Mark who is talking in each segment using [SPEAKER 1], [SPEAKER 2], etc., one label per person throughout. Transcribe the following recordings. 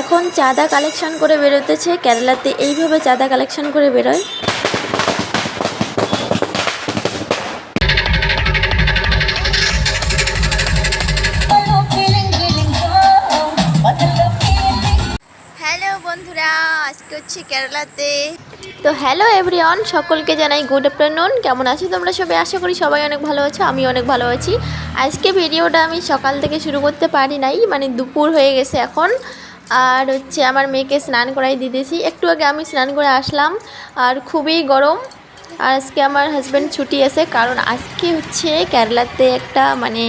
[SPEAKER 1] এখন চাঁদা কালেকশন করে বেরোতেছে। কেরালাতে এইভাবে চাঁদা কালেকশন করে বেরোয়। আজকে হচ্ছে কেরালাতে। তো হ্যালো এভরিওয়ান সকলকে জানাই গুড আফটারনুন। কেমন আছো তোমরা সবাই? আশা করি সবাই অনেক ভালো আছো আমি অনেক ভালো আছি। আজকে ভিডিওটা আমি সকাল থেকে শুরু করতে পারি নাই মানে দুপুর হয়ে গেছে এখন। আর হচ্ছে আমার মেয়েকে স্নান করাই দিতেছি একটু আগে আমি স্নান করে আসলাম আর খুবই গরম। আর আজকে আমার হাজব্যান্ড ছুটি আছে, কারণ আজকে হচ্ছে কেরালাতে একটা মানে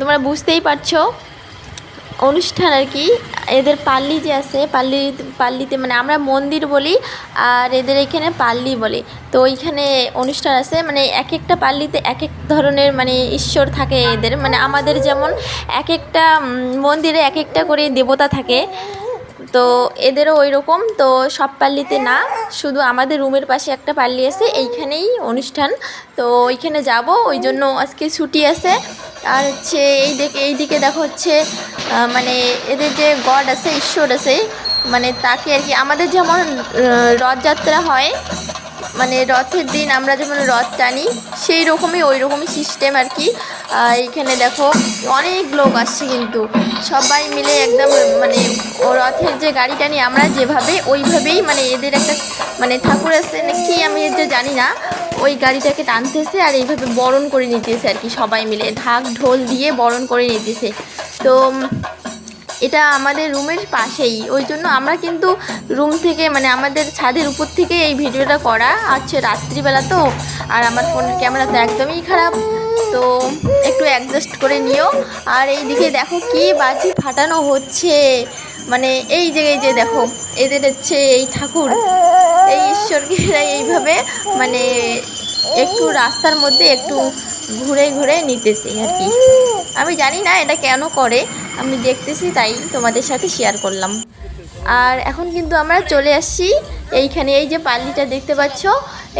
[SPEAKER 1] তোমরা বুঝতেই পারছ অনুষ্ঠান আর কি, এদের পাল্লি যে আছে, পাল্লি, পাল্লিতে মানে আমরা মন্দির বলি আর এদের এখানে পাল্লি বলে। তো ওইখানে অনুষ্ঠান আছে মানে এক একটা পাল্লিতে এক এক ধরনের মানে ঈশ্বর থাকে এদের। মানে আমাদের যেমন এক একটা মন্দিরে এক একটা করে দেবতা থাকে, তো এদেরও ওই রকম তো সব পাল্লিতে না, শুধু আমাদের রুমের পাশে একটা পাল্লি আছে, এইখানেই অনুষ্ঠান। তো ওইখানে যাব, ওই জন্য আজকে ছুটি আছে। আর হচ্ছে এই দিকে এই দিকে দেখো হচ্ছে মানে এদের যে গড আছে, ঈশ্বর আছে মানে তাকে আর কি আমাদের যেমন রথযাত্রা হয় মানে রথের দিন আমরা যেমন রথ টানি, সেই রকমই ওই রকমই সিস্টেম আর কি। আর এইখানে দেখো অনেক লোক আসছে কিন্তু, সবাই মিলে একদম মানে রথের যে গাড়ি টানি আমরা যেভাবে, ওইভাবেই মানে এদের একটা মানে ঠাকুর আছে না কি আমি এটা জানি না ওই গাড়িটাকে টানতেছে আর এইভাবে বরণ করে নিতেছে আর কি সবাই মিলে। ঢাক, ঢোল দিয়ে বরণ করে নিতেছে। তো এটা আমাদের রুমের পাশেই। ওই জন্য আমরা কিন্তু রুম থেকে মানে আমাদের ছাদের উপর থেকে এই ভিডিওটা করা। আছে রাত্রিবেলা তো, আর আমার ফোনের ক্যামেরা তো একদমই খারাপ। তো, একটু অ্যাডজাস্ট করে নিও। আর এই দিকে দেখো কি বাজি ফাটানো হচ্ছে। মানে এই যে এই যে দেখো, এদের হচ্ছে এই ঠাকুর। এই ঈশ্বরকে এইভাবে মানে একটু রাস্তার মধ্যে একটু ঘুরে ঘুরে নিতেছে আর কি। আমি জানি না এটা কেন করে, আমি দেখতেছি তাই তোমাদের সাথে শেয়ার করলাম। আর এখন কিন্তু আমরা চলে আসছি এইখানে, এই যে পাল্লিটা দেখতে পাচ্ছ,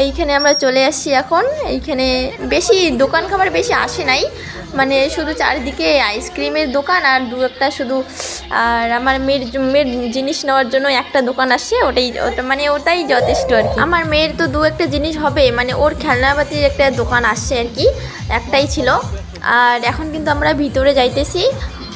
[SPEAKER 1] এইখানে আমরা চলে আসছি এখন। এইখানে বেশি দোকান খাবার বেশি আসে নাই মানে শুধু চারিদিকে আইসক্রিমের দোকান আর দু একটা শুধু, আর আমার মেয়ের মেয়ের জিনিস নেওয়ার জন্য একটা দোকান আসছে ওটাই, ওটা মানে ওটাই যথেষ্ট আর কি। আমার মেয়ের তো দু একটা জিনিস হবে মানে ওর খেলনাপাতির একটা দোকান আসছে আর কি, একটাই ছিল। আর এখন কিন্তু আমরা ভিতরে যাইতেছি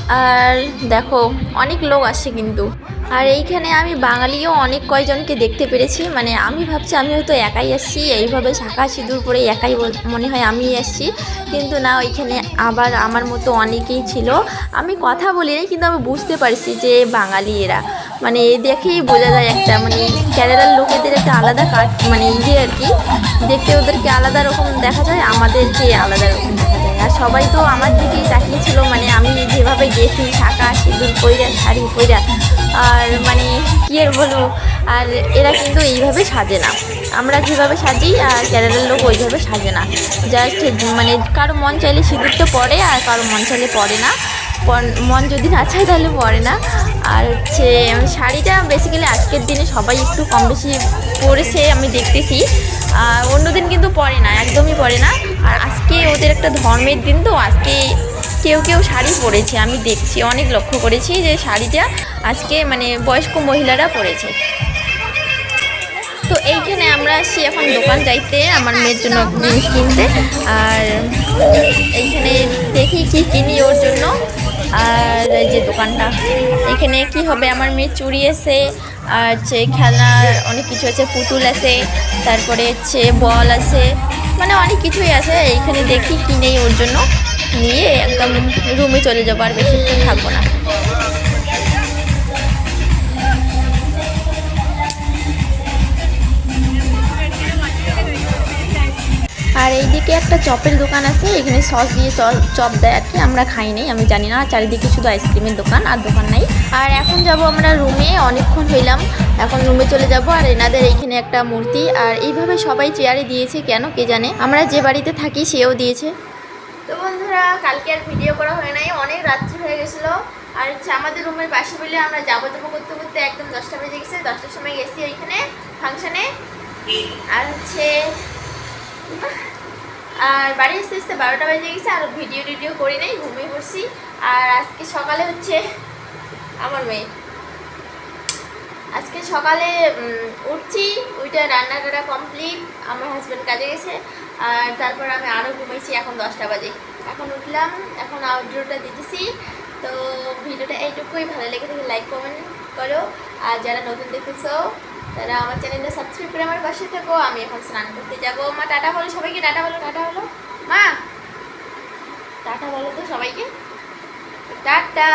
[SPEAKER 1] আর দেখো, অনেক লোক আসে কিন্তু। আর এইখানে আমি বাঙালিও অনেক কয়জনকে দেখতে পেরেছি। মানে আমি ভাবছি, আমি হয়তো একাই আসছি। এইভাবে শাখা সিঁদুর পরে একাই মনে হয় আমি আসছি। কিন্তু না, ওইখানে আবার আমার মতো অনেকেই ছিল। আমি কথা বলিনি কিন্তু আমি বুঝতে পারছি যে বাঙালি এরা। মানে এ দেখেই বোঝা যায় একটা মানে কেরালার লোকেদের একটা আলাদা কাট মানে ইয়ে আর কি। দেখতে ওদেরকে আলাদা রকম দেখা যায়, আমাদেরকে আলাদা রকম। আর সবাই তো আমার দিকেই তাকিয়েছিল মানে আমি যেভাবে গেছি শাখা সিঁদুর পইরা শাড়ি পইরা, আর মানে কী আর বলব, আর এরা কিন্তু এইভাবে সাজে না। আমরা যেভাবে সাজি, আর কেরালার লোক ওইভাবে সাজে না। জাস্ট মানে কারও মন চাইলে সিঁদুর তো পরে আর কারও মন চাইলে পরে না। মন যদি না চায় তাহলে পরে না। আর হচ্ছে, শাড়িটা বেসিক্যালি আজকের দিনে সবাই একটু কম বেশি পরেছে, আমি দেখতেছি। অন্যদিন কিন্তু পরে না, একদমই পরে না। আর আজকে ওদের একটা ধর্মের দিন তো, আজকে কেউ কেউ শাড়ি পরেছে, আমি দেখছি, অনেক লক্ষ্য করেছি যে শাড়িটা আজকে মানে বয়স্ক মহিলারা পরেছে। তো এইখানে আমরা আসছি এখন দোকান যাইতে, আমার মেয়ের জন্য জিনিস কিনতে। আর এইখানে দেখি কি কিনি ওর জন্য। আর যে দোকানটা, এখানে কি হবে? আমার মেয়ে চুড়ি আছে আর হচ্ছে খেলনার অনেক কিছু আছে, পুতুল আছে, তারপরে হচ্ছে বল আছে মানে অনেক কিছুই আছে। এইখানে দেখি কিনেই ওর জন্য। নিয়ে একদম রুমে চলে যাব আর বেশিক্ষণ থাকব না। একটা চপের দোকান আছে, এখানে সস দিয়ে চপ দেয় আর কি। আমরা খাই নাই, আমি জানি না, চারিদিকে শুধু আইসক্রিমের দোকান আর দোকান নাই। আর এখন যাব আমরা রুমে, অনেকক্ষণ হইলাম, এখন রুমে চলে যাব আর এনাদের এইখানে একটা মূর্তি। আর এইভাবে সবাই চেয়ারে দিয়েছে কেন কে জানে? আমরা যে বাড়িতে থাকি সেও দিয়েছে। তো বন্ধুরা, কালকে আর ভিডিও করা হয় নাই, অনেক রাত্রি হয়ে গেছিল। আর হচ্ছে আমাদের রুমের পাশে বলে আমরা যাব যাব করতে করতে একদম দশটা বেজে গেছে, দশটার সময় গেছি ওইখানে ফাংশানে আর হচ্ছে আর বাড়ি আসতে আসতে বারোটা বেজে গেছে, আর ভিডিও টিডিও করি নাই, ঘুমিয়ে পড়ছি। আর আজকে সকালে হচ্ছে আমার মেয়ে। আজকে সকালে উঠছি ওইটা রান্না টান্না কমপ্লিট আমার হাজব্যান্ড কাজে গেছে, আর তারপর আমি আরও ঘুমাইছি, এখন দশটা বাজে। এখন উঠলাম, এখন আউটডোরটা দিতেছি। তো ভিডিওটা এইটুকুই, ভালো লেগে থাকে লাইক কমেন্ট করো। আর যারা নতুন দেখতেছো তারা আমার চ্যানেলটা সাবস্ক্রাইব করে আমার পাশে থাকো। আমি এখন স্নান করতে যাব। মা, টাটা বলো সবাইকে, টাটা বলো টাটা বলো। মা, টাটা বলো তো সবাইকে। টাটা।